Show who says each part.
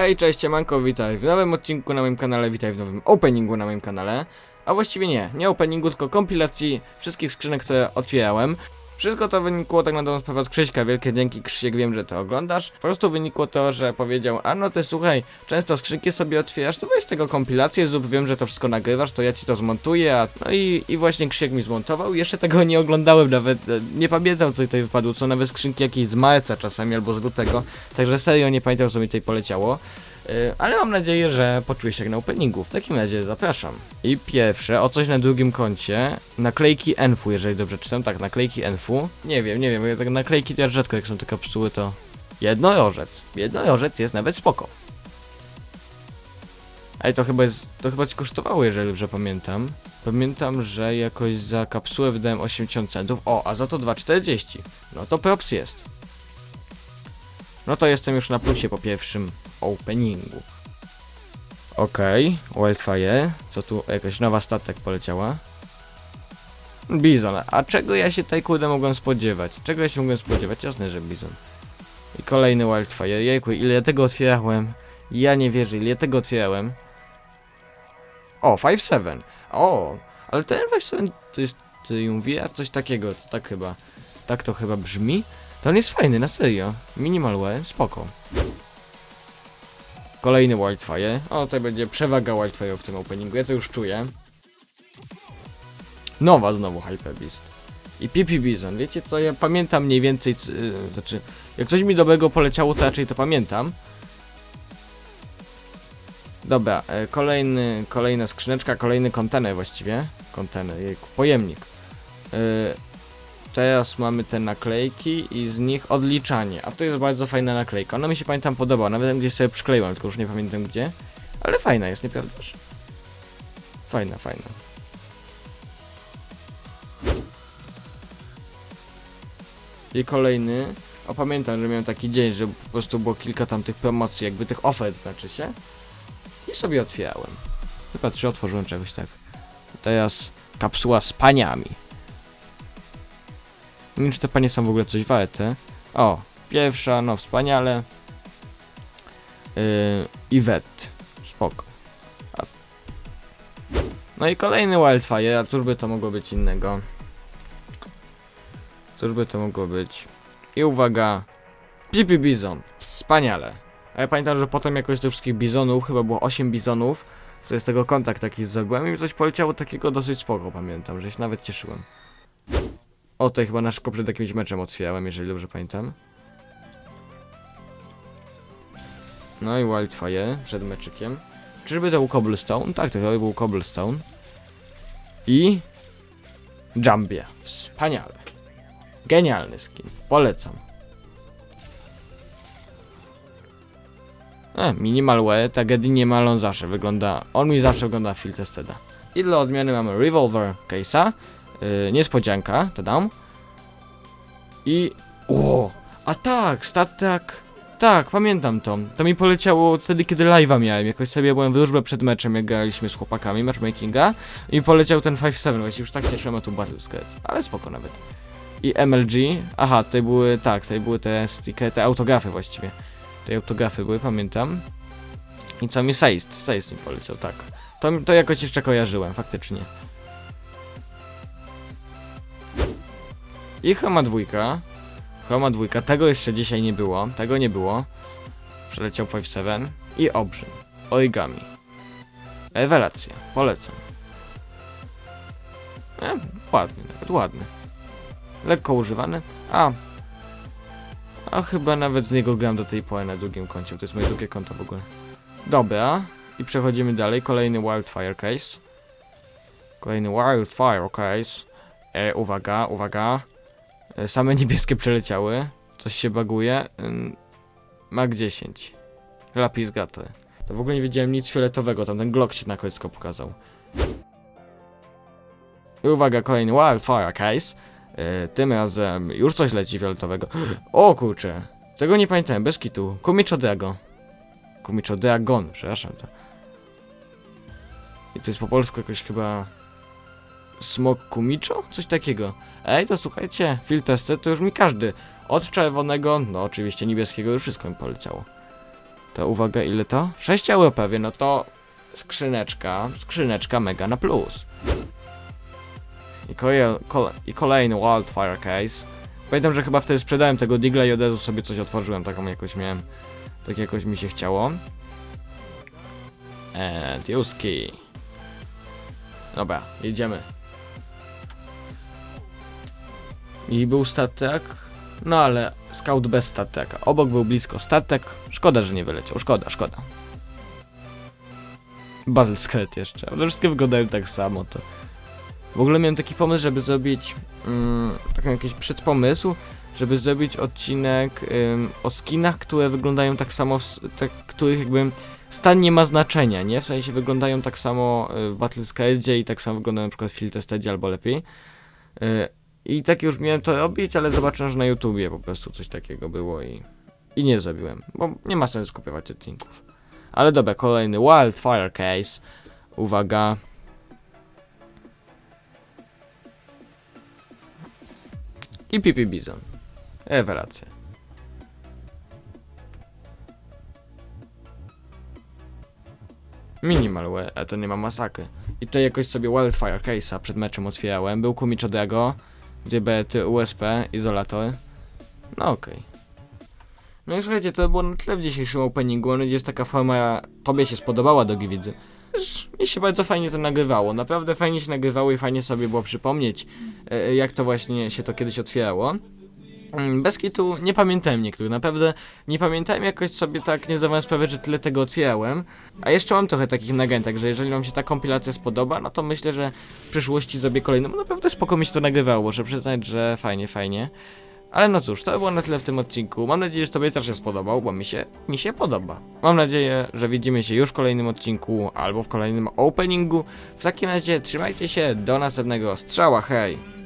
Speaker 1: Hej, cześć, Manko, witaj w nowym odcinku na moim kanale, witaj w nowym openingu na moim kanale. A właściwie nie, nie openingu, tylko kompilacji wszystkich skrzynek, które otwierałem. Wszystko to wynikło tak na dobrą sprawę od Krzyśka, wielkie dzięki Krzysiek, wiem, że to oglądasz. Po prostu wynikło to, że powiedział, a no ty słuchaj, często skrzynki sobie otwierasz, to weź z tego kompilację, zrób, wiem, że to wszystko nagrywasz, to ja ci to zmontuję, a... No i, i właśnie Krzysiek mi zmontował, jeszcze tego nie oglądałem nawet, e, nie pamiętam co tutaj wypadło, co nawet skrzynki jakieś z marca czasami albo z lutego, także serio nie pamiętam co mi tutaj poleciało. Y, Ale mam nadzieję, że poczujesz się jak na openingu. W takim razie zapraszam. I pierwsze, o coś na drugim koncie. Naklejki Enfu, jeżeli dobrze czytam. Tak, naklejki Enfu. Nie wiem, nie wiem, bo tak naklejki ja rzadko jak są te kapsuły to... Jednorożec. Jednorożec jest nawet spoko. Ej, to chyba jest, to chyba ci kosztowało, jeżeli dobrze pamiętam. Pamiętam, że jakoś za kapsułę wydałem 80 centów. O, a za to 2,40. No to props jest. No to jestem już na plusie po pierwszym openingu. Okej, okay, Wildfire. Co tu? Jakaś nowa statek poleciała. Bizon. A czego ja się tutaj kurde mogłem spodziewać? Czego ja się mogłem spodziewać? Jasne, że Bizon. I kolejny Wildfire. Jejku, ile ja tego otwierałem. Ja nie wierzę, ile ja tego otwierałem. O, 5-7. O, ale ten 5-7 to jest Triumvirat, coś takiego, to tak chyba. Tak to chyba brzmi. To on jest fajny, na serio. Minimal spoko. Kolejny Wildfire. O, tutaj będzie przewaga Wildfire w tym openingu, ja to już czuję. Nowa znowu Hyper Beast. I PP Bison. Wiecie co, ja pamiętam mniej więcej, yy, znaczy, jak coś mi dobrego poleciało, to raczej to pamiętam. Dobra, e, kolejny, kolejna skrzyneczka, kolejny kontener właściwie. Kontener, jejku, pojemnik. E, Teraz mamy te naklejki i z nich odliczanie. A to jest bardzo fajna naklejka. Ona mi się pamiętam podoba, nawet gdzieś sobie przykleiłem, tylko już nie pamiętam gdzie. Ale fajna jest, nieprawdaż? Fajna, fajna. I kolejny. O, pamiętam, że miałem taki dzień, że po prostu było kilka tam tych promocji, jakby tych ofert znaczy się. I sobie otwierałem. Chyba trzy otworzyłem czegoś tak. Teraz kapsuła z paniami. Nie wiem, czy te panie są w ogóle coś warte. O, pierwsza, no wspaniale. Yy, Yvette. Spoko. A... No i kolejny Wildfire, a cóż by to mogło być innego? Cóż by to mogło być? I uwaga, Pipi Bizon. Wspaniale. A ja pamiętam, że potem jakoś z tych wszystkich bizonów, chyba było 8 bizonów, sobie z tego kontakt taki zrobiłem i coś poleciało takiego dosyć spoko, pamiętam, że się nawet cieszyłem. O, to chyba na szybko przed jakimś meczem otwierałem, jeżeli dobrze pamiętam. No i Wildfire przed meczykiem. Czyżby to był Cobblestone? Tak, to chyba był Cobblestone. I... Jumbie. Wspaniale. Genialny skin. Polecam. E, minimal tragedii nie ma, on zawsze wygląda... On mi zawsze wygląda Field Testeda. I dla odmiany mamy Revolver Case'a. Yy, niespodzianka, to dam. I. O! A tak, statek. Tak, pamiętam to. To mi poleciało wtedy, kiedy live'a miałem. Jakoś sobie byłem wróżbę przed meczem, jak graliśmy z chłopakami, matchmakinga. I poleciał ten 5-7, właśnie już tak się cieszyłem, a tu Battle Squad. Ale spoko nawet. I MLG. Aha, tutaj były, tak, tutaj były te te autografy właściwie. Te autografy były, pamiętam. I co mi Seist, Seist mi poleciał, tak. To, to jakoś jeszcze kojarzyłem, faktycznie. I Chroma dwójka. Chroma dwójka, tego jeszcze dzisiaj nie było, tego nie było. Przeleciał 5-7 i Obrzyn. Origami. Rewelacja, polecam. E, ładny, nawet ładny. Lekko używany. A. A chyba nawet z niego gram do tej pory na drugim koncie, to jest moje drugie konto w ogóle. Dobra. I przechodzimy dalej. Kolejny Wildfire Case. Kolejny Wildfire Case. E, uwaga, uwaga. E, Same niebieskie przeleciały. Coś się baguje. Mag 10. Lapis gaty. To w ogóle nie wiedziałem nic fioletowego, tam ten Glock się na końcu pokazał. I uwaga, kolejny Wildfire Case. E, tym razem już coś leci fioletowego. O kurczę. Tego nie pamiętałem, bez kitu. Kumicho Drago. Kumicho Dragon, przepraszam. I to jest po polsku jakoś chyba... Smok Kumicho? Coś takiego. Ej, to słuchajcie, field testy to już mi każdy. Od czerwonego, no oczywiście niebieskiego, już wszystko mi poleciało. To uwaga, ile to? 6 euro pewnie, no to skrzyneczka, skrzyneczka mega na plus. I, koje, kole, I kolejny Wildfire Case. Pamiętam, że chyba wtedy sprzedałem tego Digla i od razu sobie coś otworzyłem, taką jakoś miałem, tak jakoś mi się chciało. And use key. Dobra, jedziemy. I był statek, no ale scout bez stateka. Obok był blisko statek. Szkoda, że nie wyleciał. Szkoda, szkoda. Battle Skelet jeszcze. One wszystkie wyglądają tak samo. To... W ogóle miałem taki pomysł, żeby zrobić mm, taki jakiś przedpomysł, żeby zrobić odcinek o skinach, które wyglądają tak samo, tak, których jakby stan nie ma znaczenia, nie? W sensie wyglądają tak samo y, w Battle Skeletie i tak samo wyglądają na przykład w Field Testedzie albo lepiej. Y, i tak już miałem to robić, ale zobaczyłem, że na YouTubie po prostu coś takiego było i, i nie zrobiłem, bo nie ma sensu kupować odcinków. Ale dobra, kolejny Wildfire Case. Uwaga. I Pipi Bizon. Rewelacja. Minimal, a to nie ma masakry. I tutaj jakoś sobie Wildfire Case'a przed meczem otwierałem. Był Kumicz Odego, bety, USP, izolator. No okej. No i słuchajcie, to było na tyle w dzisiejszym openingu. Mam nadzieję, że taka forma tobie się spodobała, drogi widzy. Też Mi się bardzo fajnie to nagrywało. Naprawdę fajnie się nagrywało i fajnie sobie było przypomnieć, e, jak to właśnie się to kiedyś otwierało. Mm, Bez kitu nie pamiętałem niektórych, naprawdę nie pamiętałem jakoś sobie tak, nie zdawałem sprawy, że tyle tego otwierałem. A jeszcze mam trochę takich nagęt, także jeżeli wam się ta kompilacja spodoba, no to myślę, że w przyszłości zrobię kolejną. Naprawdę spoko mi się to nagrywało, muszę przyznać, że fajnie, fajnie. Ale no cóż, to było na tyle w tym odcinku. Mam nadzieję, że tobie też się spodobał, bo mi się, mi się podoba. Mam nadzieję, że widzimy się już w kolejnym odcinku albo w kolejnym openingu. W takim razie trzymajcie się, do następnego strzała, hej!